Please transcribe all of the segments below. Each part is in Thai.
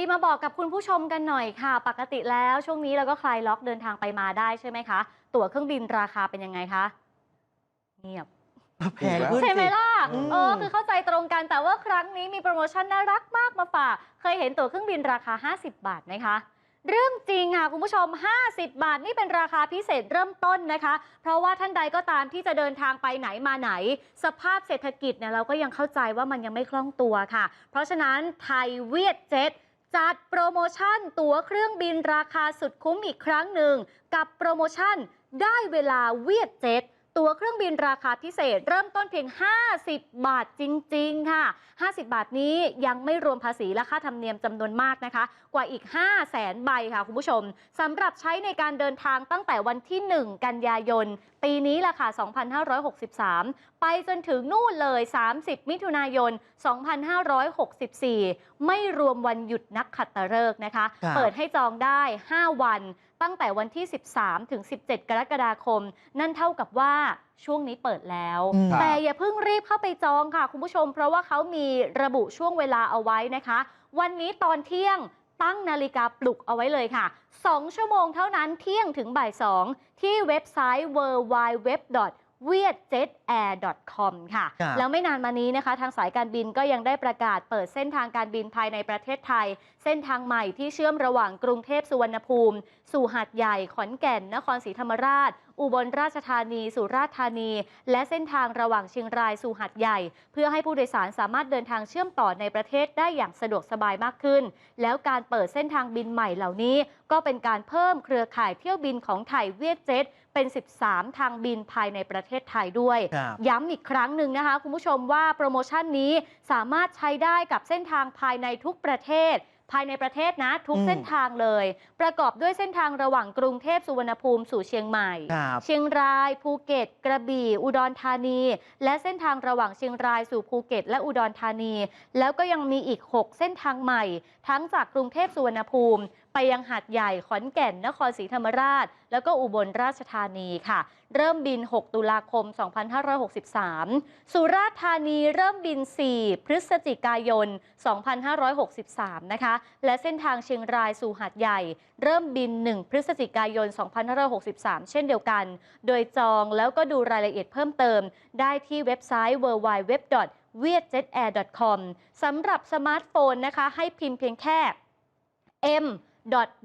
ดีมาบอกกับคุณผู้ชมกันหน่อยค่ะ ปกติแล้วช่วงนี้เราก็คลายล็อกเดินทางไปมาได้ใช่ไหมคะ ตั๋วเครื่องบินราคาเป็นยังไงคะ เงียบแพงขึ้นใช่ไหมสิล่ะอืมเออคือเข้าใจตรงกันแต่ว่าครั้งนี้มีโปรโมชั่นน่ารักมากมาฝาก เคยเห็นตั๋วเครื่องบินราคา 50 บาทไหมคะเรื่องจริงค่ะ คุณผู้ชม 50 บาท นี่เป็นราคาพิเศษเริ่มต้นนะคะ เพราะว่าท่านใดก็ตามที่จะเดินทางไปไหนมาไหน สภาพเศรษฐกิจเนี่ยเราก็ยังเข้าใจว่ามันยังไม่คล่องตัวค่ะ เพราะฉะนั้นไทยเวียดเจ็ต จัดโปรโมชั่นตั๋วเครื่องบินราคาสุดคุ้มอีกครั้งหนึ่งกับโปรโมชั่นได้เวลาเวียดเจ็ต ตั๋วเครื่องบินราคาพิเศษ เริ่มต้นเพียง 50 บาทจริง ๆ ค่ะ 50 บาทนี้ยังไม่รวมภาษีและค่าธรรมเนียมจำนวนมากนะคะ กว่าอีก 5 0 0แสนใบค่ะคุณผู้ชมสำหรับใช้ในการเดินทางตั้งแต่วันที่ 1 กันยายน ปีนี้แหละค่ะ2563 ไปจนถึงนู่นเลย 30 มิถุนายน 2564 ไม่รวมวันหยุดนักขัตฤกษ์นะคะครับเปิดให้จองได้ 5 วัน ตั้งแต่วันที่ 13 ถึง 17 กรกฎาคม นั่นเท่ากับว่าช่วงนี้เปิดแล้วอืมแต่อย่าเพิ่งรีบเข้าไปจองค่ะ คุณผู้ชม เพราะว่าเขามีระบุช่วงเวลาเอาไว้นะคะ วันนี้ตอนเที่ยงตั้งนาฬิกาปลุกเอาไว้เลยค่ะ 2 ชั่วโมงเท่านั้นเที่ยงถึงบ่าย 2 ที่เว็บไซต์ w w w v i e t j e t a i r c o m ค่ะ ครับแล้วไม่นานมานี้นะคะ ทางสายการบินก็ยังได้ประกาศเปิดเส้นทางการบินภายในประเทศไทย เส้นทางใหม่ที่เชื่อมระหว่างกรุงเทพสุวรรณภูมิ สู่หาดใหญ่ ขอนแก่น นครศรีธรรมราช อุบลราชธานี สุราษฎร์ธานี และเส้นทางระหว่างเชียงรายสู่หาดใหญ่ เพื่อให้ผู้โดยสารสามารถเดินทางเชื่อมต่อในประเทศได้อย่างสะดวกสบายมากขึ้น แล้วการเปิดเส้นทางบินใหม่เหล่านี้ ก็เป็นการเพิ่มเครือข่ายเที่ยวบินของไทยเวียดเจ็ตเป็น 13 ทางบินภายในประเทศไทยด้วย ครับย้ำอีกครั้งหนึ่งนะคะ คุณผู้ชมว่าโปรโมชั่นนี้สามารถใช้ได้กับเส้นทางภายในทุกประเทศ ภายในประเทศนะ ทุกอืม เส้นทางเลย ประกอบด้วยเส้นทางระหว่างกรุงเทพสุวรรณภูมิสู่เชียงใหม่ ครับ เชียงราย ภูเก็ต กระบี่ อุดรธานี และเส้นทางระหว่างเชียงรายสู่ภูเก็ต และอุดรธานี แล้วก็ยังมีอีก 6 เส้นทางใหม่ ทั้งจากกรุงเทพสุวรรณภูมิ ไปยังหาดใหญ่ขอนแก่นนครศรีธรรมราช แล้วก็อุบลราชธานีค่ะ เริ่มบิน 6 ตุลาคม 2563 สุราษฎร์ธานีเริ่มบิน 4 พฤศจิกายน 2563 นะคะ และเส้นทางเชียงรายสู่หาดใหญ่ เริ่มบิน 1 พฤศจิกายน 2563 เช่นเดียวกัน โดยจองแล้วก็ดูรายละเอียดเพิ่มเติม ได้ที่เว็บไซต์ www vietjetair.com สำหรับสมาร์ทโฟนนะคะ ให้พิมพ์เพียงแค่ m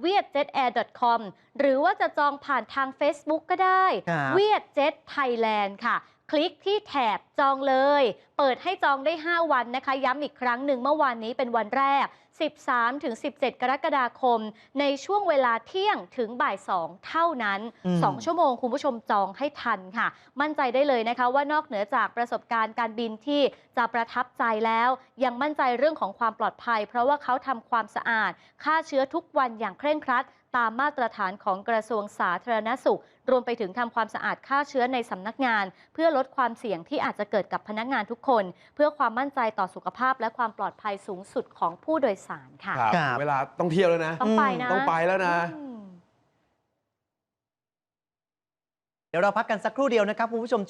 vietjetair.com หรือว่าจะจองผ่านทาง Facebook ก็ได้ครับ vietjet Thailand ค่ะ คลิกที่แถบจองเลย เปิดให้จองได้ 5 วันนะคะ ย้ำอีกครั้งหนึ่งเมื่อวานนี้เป็นวันแรก 13 ถึง 17 กรกฎาคม ในช่วงเวลาเที่ยงถึงบ่าย 2 เท่านั้นอืม2ชั่วโมงคุณผู้ชมจองให้ทันค่ะ มั่นใจได้เลยนะคะว่านอกเหนือจากประสบการณ์การบินที่จะประทับใจแล้ว ยังมั่นใจเรื่องของความปลอดภัย เพราะว่าเขาทำความสะอาดฆ่าเชื้อทุกวันอย่างเคร่งครัด ตามมาตรฐานของกระทรวงสาธารณสุข รวมไปถึงทำความสะอาดฆ่าเชื้อในสำนักงาน เพื่อลดความเสี่ยงที่อาจจะเกิดกับพนักงานทุกคน เพื่อความมั่นใจต่อสุขภาพ และความปลอดภัยสูงสุดของผู้โดยสารค่ะ ครับครับ เวลาต้องเที่ยวแล้วนะ ต้องไปนะต้องไปแล้วนะ อืม เดี๋ยวเราพักกันสักครู่เดียวนะครับคุณผู้ชม